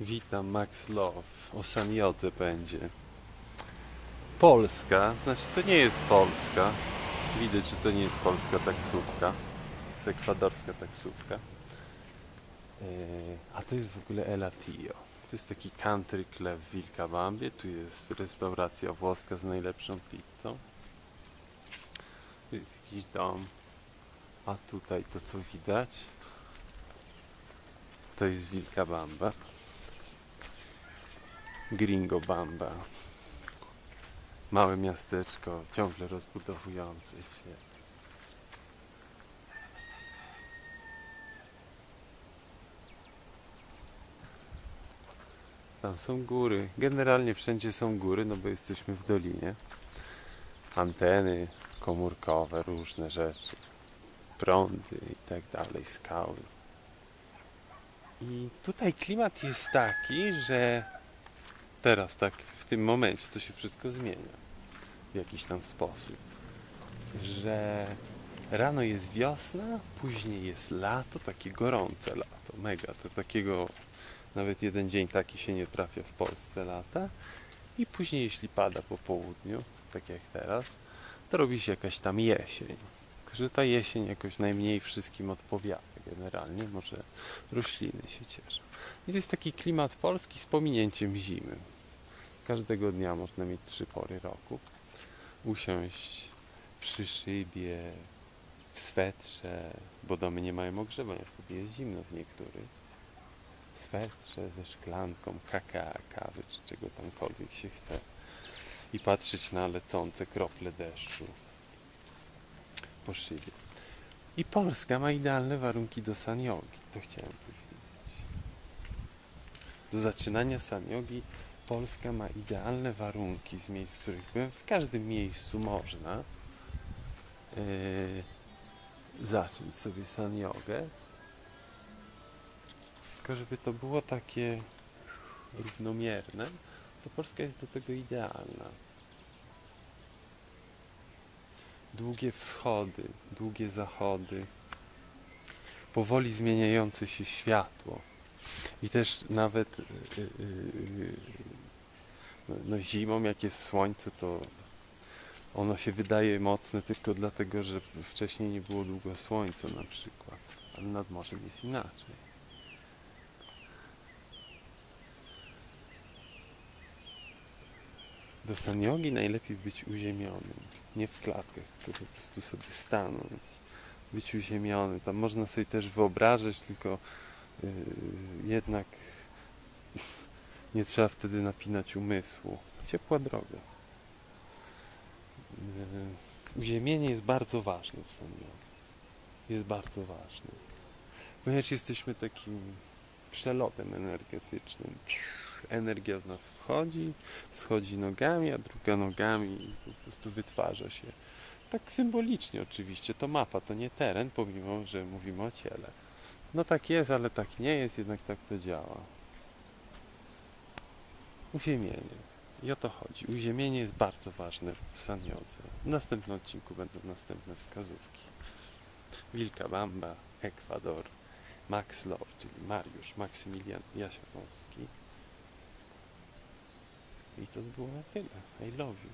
Witam, Max Love. O Sanjodze będzie. Polska, znaczy to nie jest Polska. Widać, że to nie jest polska taksówka. To jest ekwadorska taksówka. Eee, A to jest w ogóle El Atillo. To jest taki country club w Wilkabambie. Tu jest restauracja włoska z najlepszą pizzą. Tu jest jakiś dom. A tutaj to co widać, to jest Wilkabamba. Gringo Bamba. Małe miasteczko, ciągle rozbudowujące się. Tam są góry. Generalnie wszędzie są góry, no bo jesteśmy w dolinie. Anteny komórkowe, różne rzeczy. Prądy i tak dalej, skały. I tutaj klimat jest taki, że teraz tak w tym momencie to się wszystko zmienia w jakiś tam sposób. Że rano jest wiosna, później jest lato, takie gorące lato, mega. To takiego nawet jeden dzień taki się nie trafia w Polsce lata. I później jeśli pada po południu, tak jak teraz, to robi się jakaś tam jesień. Tylko, że ta jesień jakoś najmniej wszystkim odpowiada generalnie, może rośliny się cieszą. Więc jest taki klimat polski z pominięciem zimy. Każdego dnia można mieć trzy pory roku. Usiąść przy szybie, w swetrze, bo domy nie mają ogrzewania, wtedy jest zimno w niektórych. W swetrze ze szklanką kakao, kawy czy czego tamkolwiek się chce. I patrzeć na lecące krople deszczu po szybie. I Polska ma idealne warunki do saniogi, to chciałem powiedzieć. Do zaczynania saniogi Polska ma idealne warunki z miejsc, w których byłem. W każdym miejscu można yy, zacząć sobie saniogę. Tylko żeby to było takie równomierne, to Polska jest do tego idealna. Długie wschody, długie zachody, powoli zmieniające się światło. I też nawet yy, yy, no, zimą, jak jest słońce, to ono się wydaje mocne tylko dlatego, że wcześniej nie było długo słońca na przykład. Ale nad morzem jest inaczej. Do saniogi najlepiej być uziemionym. Nie w klatkach, tylko po prostu sobie stanąć. Być uziemiony. Tam można sobie też wyobrażać, tylko yy, jednak nie trzeba wtedy napinać umysłu. Ciepła droga. Yy, Uziemienie jest bardzo ważne w saniodze. Jest bardzo ważne. Ponieważ jesteśmy takim przelotem energetycznym. Energia w nas wchodzi, schodzi nogami, a druga nogami i po prostu wytwarza się. Tak symbolicznie oczywiście. To mapa, to nie teren, pomimo, że mówimy o ciele. No tak jest, ale tak nie jest, jednak tak to działa. Uziemienie. I o to chodzi. Uziemienie jest bardzo ważne w saniodze. W następnym odcinku będą następne wskazówki. Wilka Bamba, Ekwador, Max Love, czyli Mariusz Maksymilian Jasiowski. I to było na tyle. I love you.